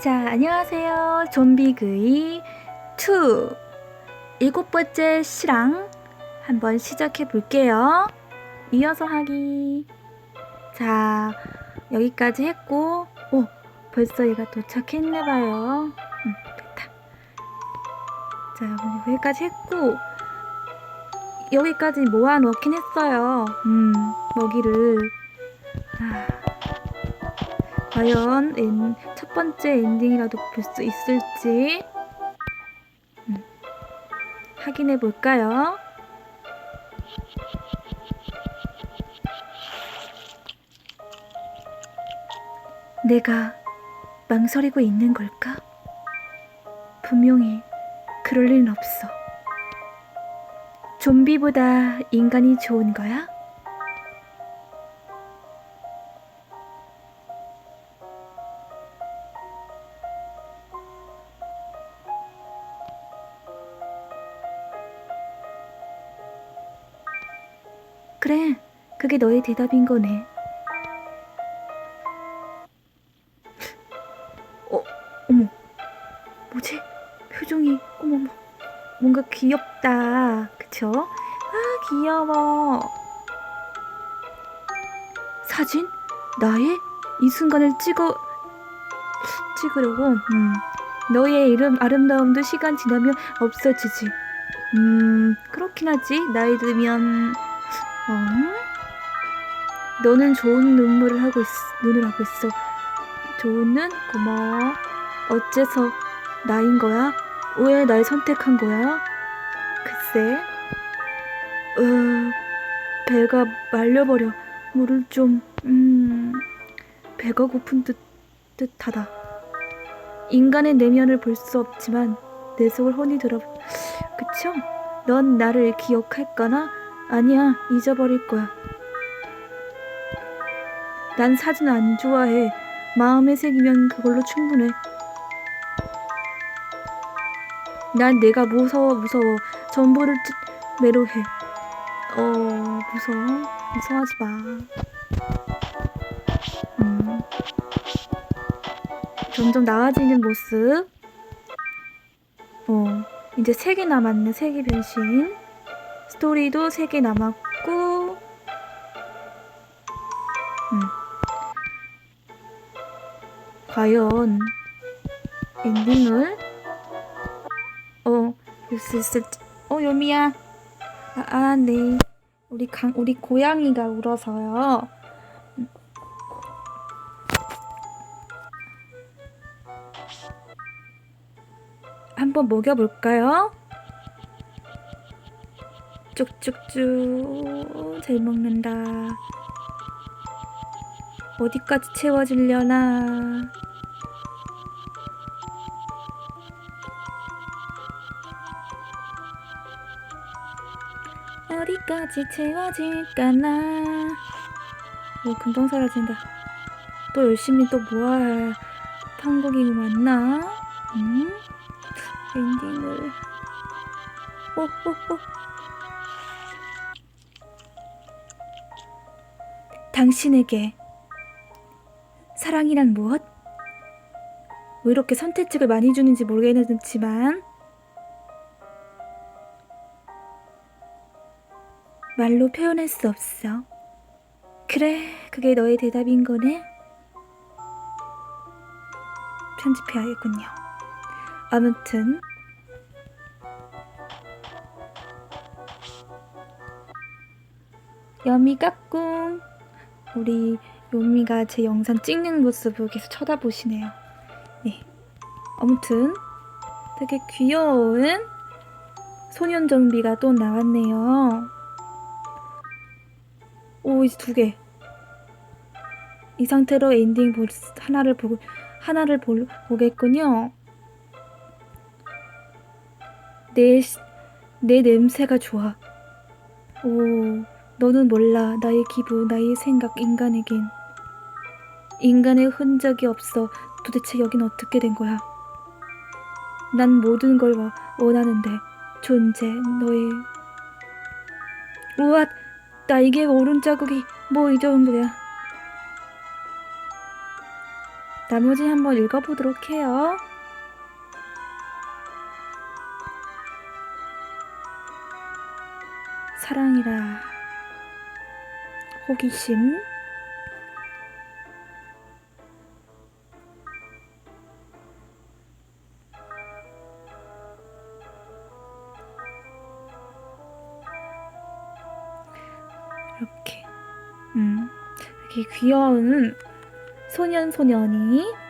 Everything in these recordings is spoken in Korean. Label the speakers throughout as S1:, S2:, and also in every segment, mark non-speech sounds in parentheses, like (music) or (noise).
S1: 자, 안녕하세요. 좀비그이 2 일곱 번째 시랑 한번 시작해 볼게요. 이어서 하기. 자, 여기까지 했고, 오, 벌써 얘가 도착했네봐요. 응, 됐다. 자, 여기까지 했고, 여기까지 모아놓긴 했어요. 음, 먹이를. 아, 과연 엔, 첫 번째 엔딩이라도 볼 수 있을지 음, 확인해 볼까요? 내가 망설이고 있는 걸까? 분명히 그럴 리는 없어. 좀비보다 인간이 좋은 거야? 그래, 그게 너의 대답인 거네. 어, 어머, 뭐지? 표정이, 어머머, 뭔가 귀엽다. 그쵸? 아, 귀여워. 사진? 나의? 이 순간을 찍어, 찍으려고, 음. 너의 이름 아름다움도 시간 지나면 없어지지. 음, 그렇긴 하지. 나이 들면, 어? 너는 좋은 눈물을 하고 있, 눈을 하고 있어. 좋은 눈? 고마워. 어째서 나인 거야? 왜 날 선택한 거야? 글쎄. 으, 배가 말려버려. 물을 좀, 음, 배가 고픈 듯, 듯하다. 인간의 내면을 볼 수 없지만 내 속을 혼이 들어. 그쵸? 넌 나를 기억할까나? 아니야, 잊어버릴 거야. 난 사진 안 좋아해. 마음에 새기면 그걸로 충분해. 난 내가 무서워, 무서워. 전부를 찌- 매료해. 어, 무서워. 무서워하지 마. 음. 점점 나아지는 모습. 어, 이제 세개 남았네. 세개 변신. 스토리도 3개 남았고, 음. 과연, 엔딩을, 어, 있을, 어, 요미야. 아, 아, 네. 우리 강, 우리 고양이가 울어서요. 음. 한번 먹여볼까요? 쭉쭉쭉 잘 먹는다. 어디까지 채워주려나? 어디까지 채워질까나? 오, 금방 사라진다. 또 열심히 또 모아야 한국이 맞나? 응? 엔딩을. 오, 오, 오. 당신에게 사랑이란 무엇? 왜 이렇게 선택직을 많이 주는지 모르겠지만 말로 표현할 수 없어. 그래, 그게 너의 대답인 거네? 편집해야겠군요. 아무튼 여미 까꿍 우리 요미가 제 영상 찍는 모습을 계속 쳐다보시네요. 네. 아무튼 되게 귀여운 소년 좀비가 또 나왔네요. 오, 이제 두 개. 이 상태로 엔딩 볼, 하나를 보고, 하나를 볼, 보겠군요. 내, 내 냄새가 좋아. 오, 너는 몰라. 나의 기분, 나의 생각, 인간에겐. 인간의 흔적이 없어. 도대체 여긴 어떻게 된 거야? 난 모든 걸 와- 원하는데. 존재, 너의. 우와, 나 이게 오른 자국이 뭐 이 정도야. 나머지 한번 읽어보도록 해요. 사랑이라 호기심? 이렇게. 음. 이렇게 귀여운 소년 소년이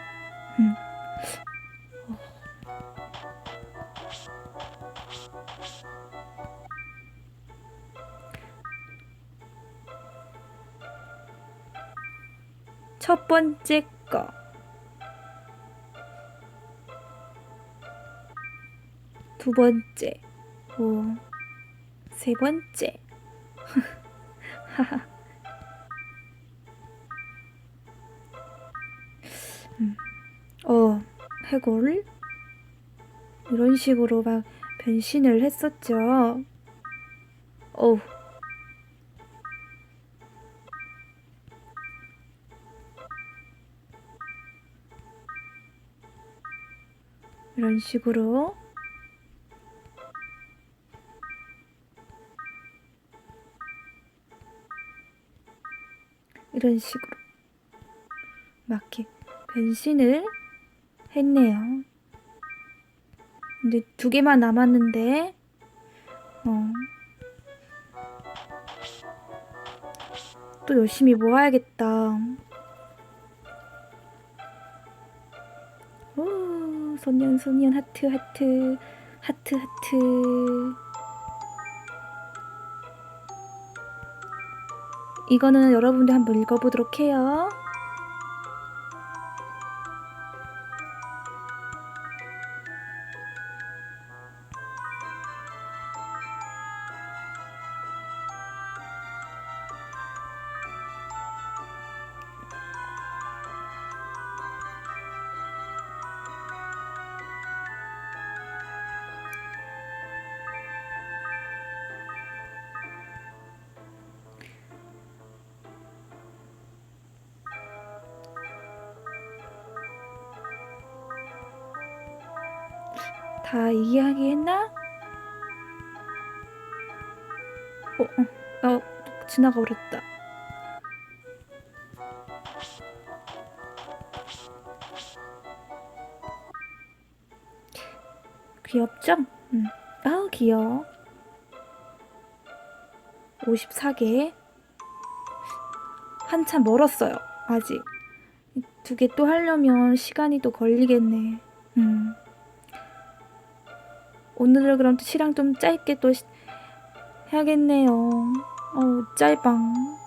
S1: 첫 번째 거. 두 번째. 오. 세 번째. (laughs) 음. 어, 해골? 이런 식으로 막 변신을 했었죠. 어우. 이런 식으로 이런 식으로 막 이렇게 변신을 했네요. 근데 두 개만 남았는데 어. 또 열심히 모아야겠다. 소년 소년 하트 하트 하트 하트 이거는 여러분들 한번 읽어보도록 해요. 다 이야기했나? 어, 어, 어, 지나가 버렸다. 귀엽죠? 응. 아우, 귀여워. 54개. 한참 멀었어요, 아직. 두 개 또 하려면 시간이 또 걸리겠네. 음. 오늘은 그럼 시랑 좀 짧게 또 시- 해야겠네요. 어우, 짧방.